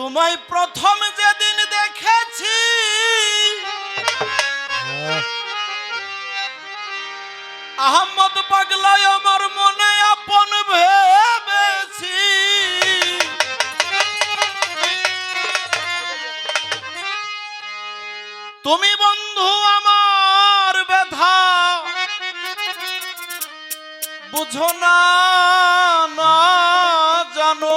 তোমায় প্রথম যেদিন দেখেছি। আহমদ পাগলায় আমার মনে আপন ভেবেছি। তুমি বন্ধু আমার ব্যথা। বুঝো না জানো।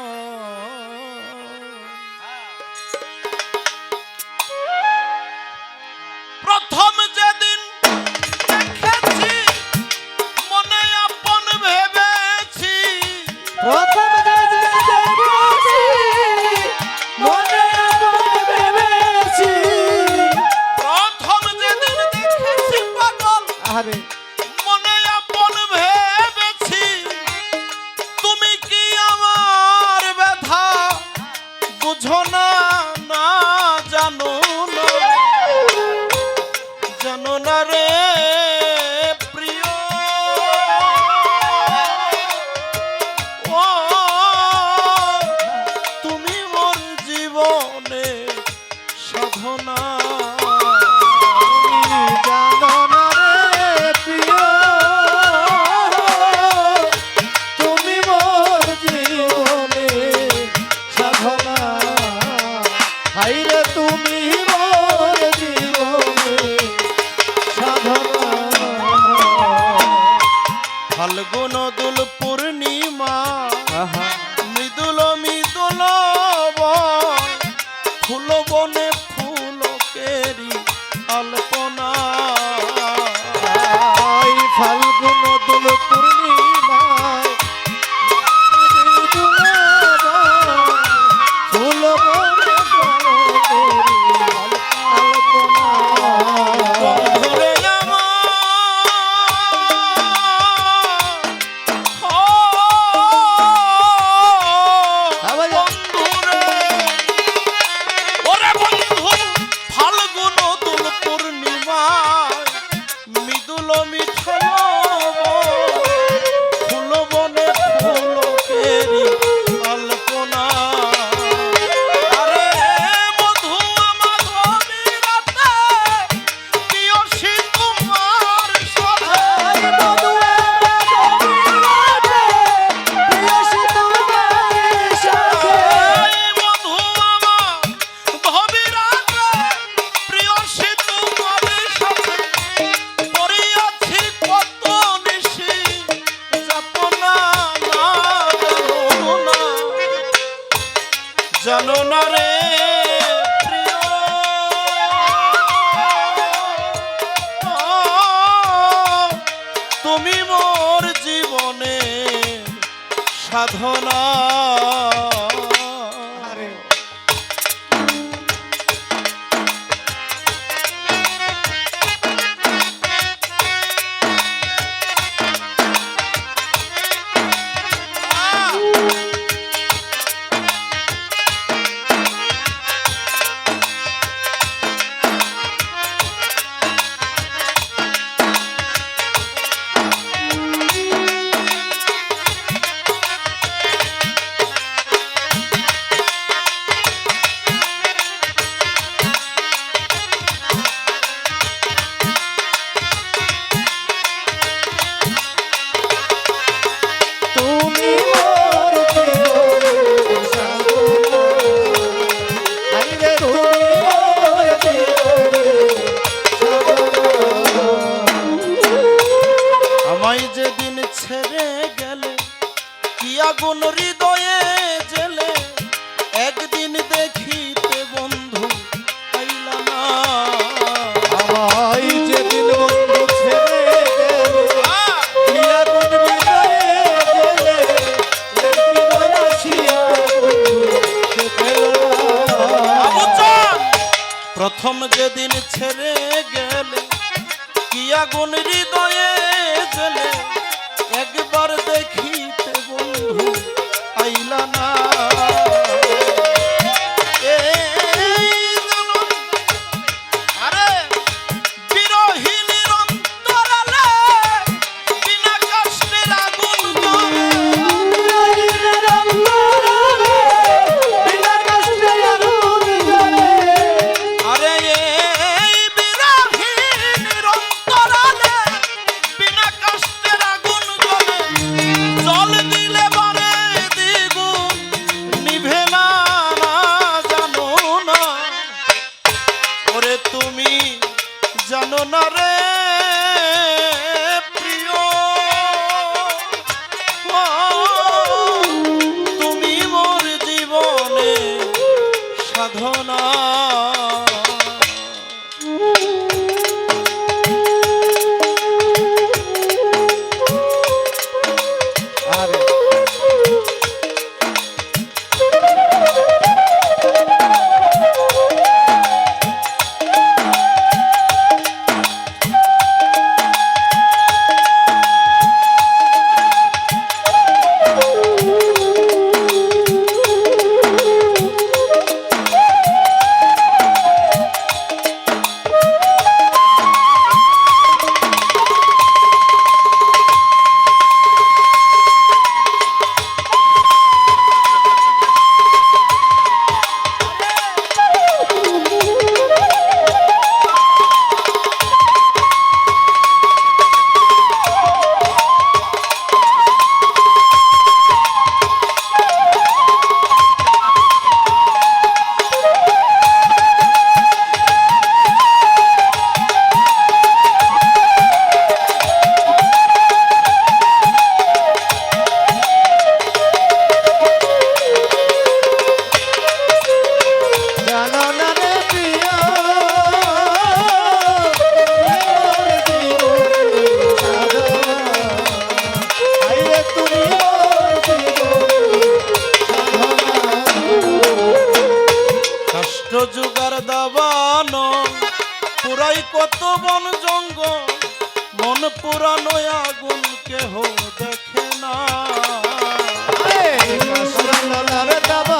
alguno সাধনা আগুন হৃদয়ে জেলে একদিন দেখিতে বন্ধু যেদিন বন্ধু প্রথম যেদিন ছেড়ে গেলে কি আগুন হৃদয়ে জেলে একবার দেখি বন্ধু ¡Correcto! জোগাড় দাবানো পুরাই কত বন জঙ্গ মন পুরানো আগুন কেহ দেখে না দাবা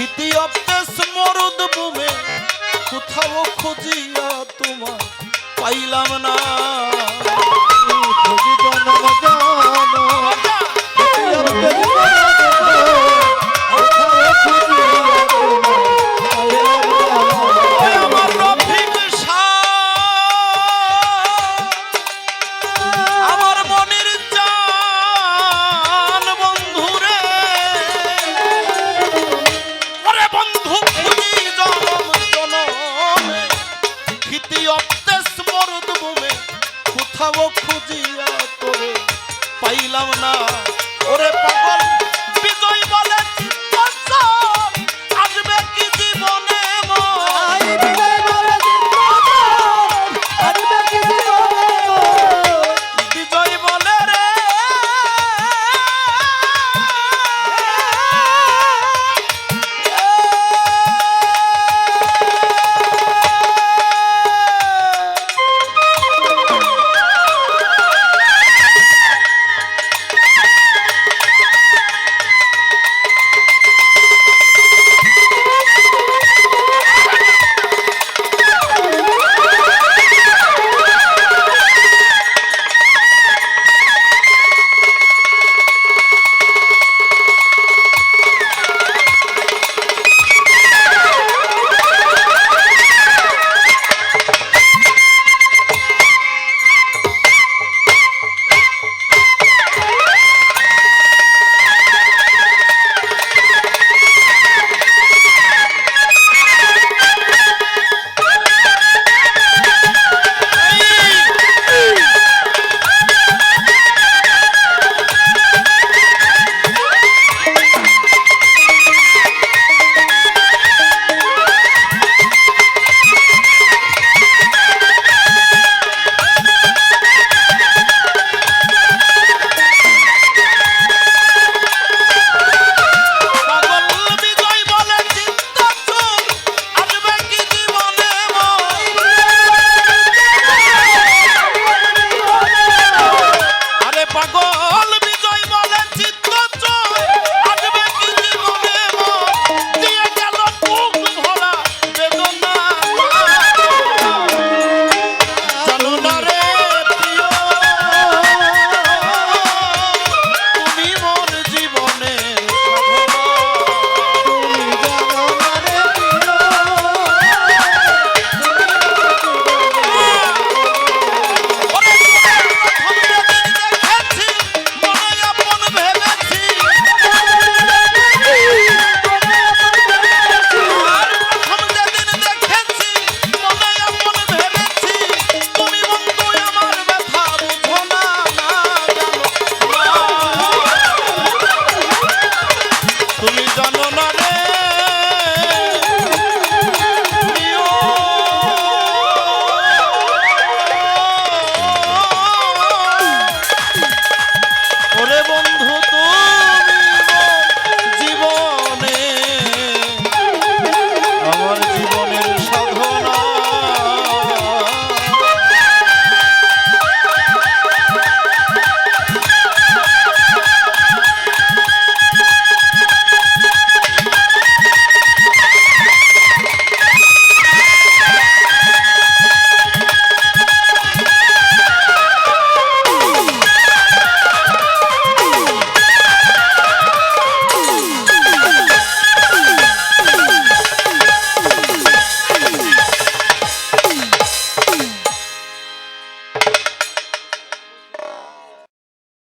কিতি অপ্তেস মরদ বুমে কোথাও খুঁজিয়া তোমার পাইলাম না। খুঁজি জন্ম জানো।